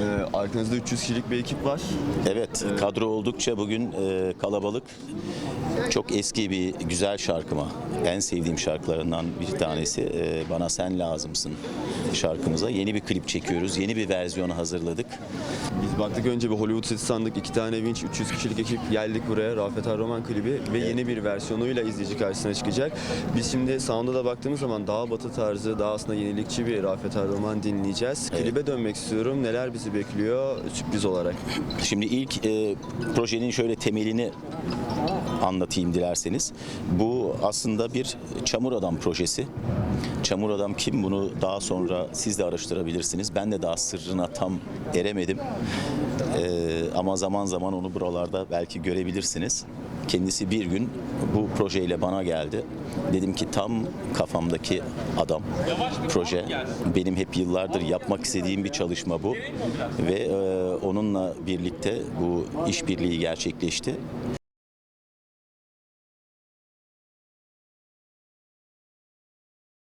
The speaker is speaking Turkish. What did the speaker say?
Ee, arkanızda 300 kişilik bir ekip var. Evet, kadro oldukça bugün e, kalabalık. Çok eski bir güzel şarkıma, en sevdiğim şarkılarından bir tanesi e, Bana Sen Lazımsın şarkımıza. Yeni bir klip çekiyoruz, yeni bir versiyonu hazırladık. Biz baktık önce bir Hollywood seti sandık. iki tane vinç, 300 kişilik ekip geldik buraya. Rafet Roman klibi ve yeni bir versiyonuyla izleyici karşısına çıkacak. Biz şimdi sound'a da baktığımız zaman daha batı tarzı, daha aslında yenilikçi bir Rafet Roman dinleyeceğiz. Klibe dönmek istiyorum. Neler bizi bekliyor sürpriz olarak? Şimdi ilk e, projenin şöyle temelini anlatayım dilerseniz. Bu aslında bir Çamur Adam projesi. Çamur Adam kim bunu daha sonra siz de araştırabilirsiniz. Ben de daha sırrına tam eremedim. Ee, ama zaman zaman onu buralarda belki görebilirsiniz. Kendisi bir gün bu projeyle bana geldi. Dedim ki tam kafamdaki adam proje. Benim hep yıllardır yapmak istediğim bir çalışma bu. Ve e, onunla birlikte bu işbirliği gerçekleşti.